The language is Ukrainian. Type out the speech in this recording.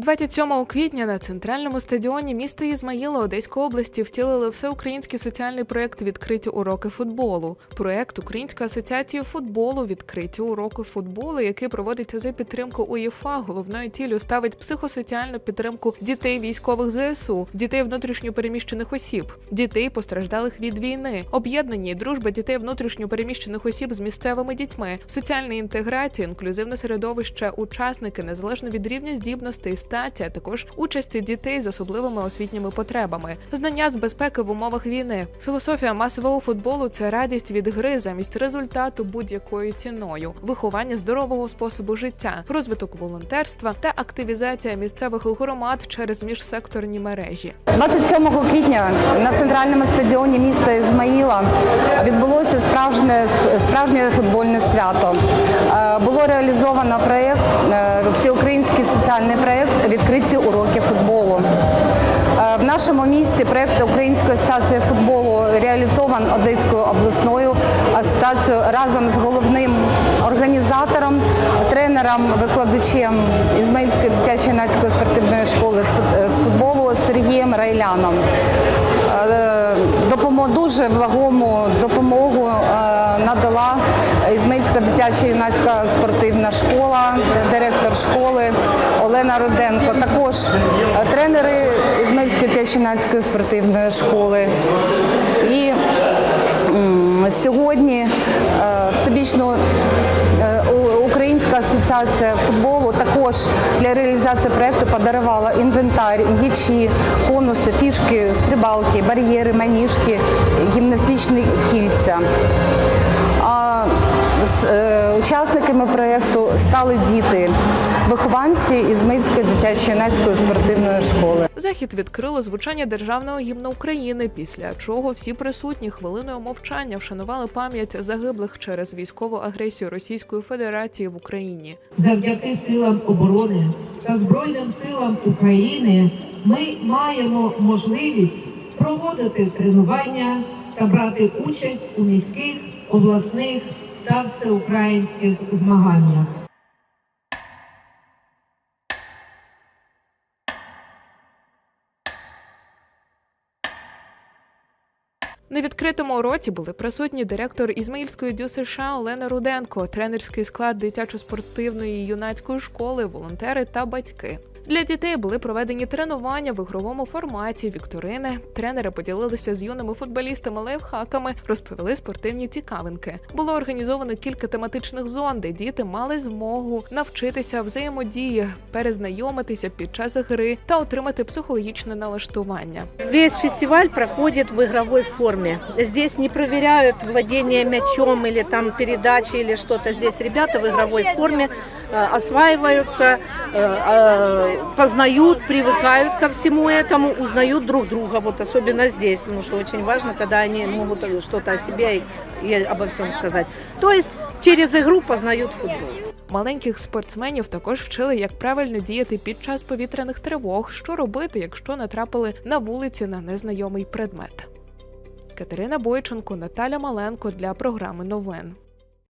27 квітня на центральному стадіоні міста Ізмаїла Одеської області втілили всеукраїнський соціальний проєкт Відкриті уроки футболу. Проєкт Української асоціації футболу Відкриті уроки футболу, який проводиться за підтримку УЄФА, головною ціллю ставить психосоціальну підтримку дітей військових ЗСУ, дітей внутрішньо переміщених осіб, дітей постраждалих від війни, об'єднані дружба дітей внутрішньо переміщених осіб з місцевими дітьми, соціальна інтеграція, інклюзивне середовище, учасники незалежно від рівня здібностей, статі, а також участі дітей з особливими освітніми потребами, знання з безпеки в умовах війни. Філософія масового футболу це радість від гри замість результату будь-якою ціною, виховання здорового способу життя, розвиток волонтерства та активізація місцевих громад через міжсекторні мережі. 27 квітня на центральному стадіоні міста Ізмаїла відбулося справжнє справжнє футбольне свято. Було реалізовано проєкт, е, всеукраїнський соціальний проєкт Відкриті уроки футболу. Е, В нашому місті проєкт Української асоціації футболу реалізован Одеською обласною асоціацією разом з головним організатором, тренером, викладачем Ізмаїльської дитячої юнацької спортивної школи з футболу Сергієм Райляном. Е, допомо- дуже вагому допомогу Ізмаїльська дитяча юнацька спортивна школа, директор школи Олена Руденко. Також е, тренери Ізмаїльської дитячої юнацької спортивної школи. І сьогодні е, всебічно е, Українська асоціація футболу також для реалізації проєкту подарувала інвентар, м'ячі, конуси, фішки, стрибалки, бар'єри, маніжки, гімнастичні кільця. З е, учасниками проєкту стали діти, вихованці із Ізмаїльської дитячої юнацької спортивної школи. Захід відкрило звучання державного гімну України, після чого всі присутні хвилиною мовчання вшанували пам'ять загиблих через військову агресію Російської Федерації в Україні. завдяки силам оборони та Збройним силам України ми маємо можливість проводити тренування та брати участь у міських, обласних та всеукраїнських змаганнях. На відкритому уроці були присутні директор Ізмаїльської дю США Олена Руденко, тренерський склад дитячо-спортивної юнацької школи, волонтери та батьки. Для дітей були проведені тренування в ігровому форматі, вікторини. Тренери поділилися з юними футболістами лайфхаками, розповіли спортивні цікавинки. Було організовано кілька тематичних зон, де діти мали змогу навчитися взаємодії, перезнайомитися під час гри та отримати психологічне налаштування. Весь фестиваль проходит в игровой форме. Здесь не проверяют владение мячом или там передачи или что-то. Здесь ребята в игровой форме э, осваиваются, э, э, познают, привыкают ко всему этому, узнают друг друга. Вот особенно здесь, потому что очень важно, когда они могут что-то о себе и, обо всем сказать. То есть через игру познают футбол. Маленьких спортсменів також вчили, як правильно діяти під час повітряних тривог, що робити, якщо натрапили на вулиці на незнайомий предмет. Катерина Бойченко, Наталя Маленко для програми новин.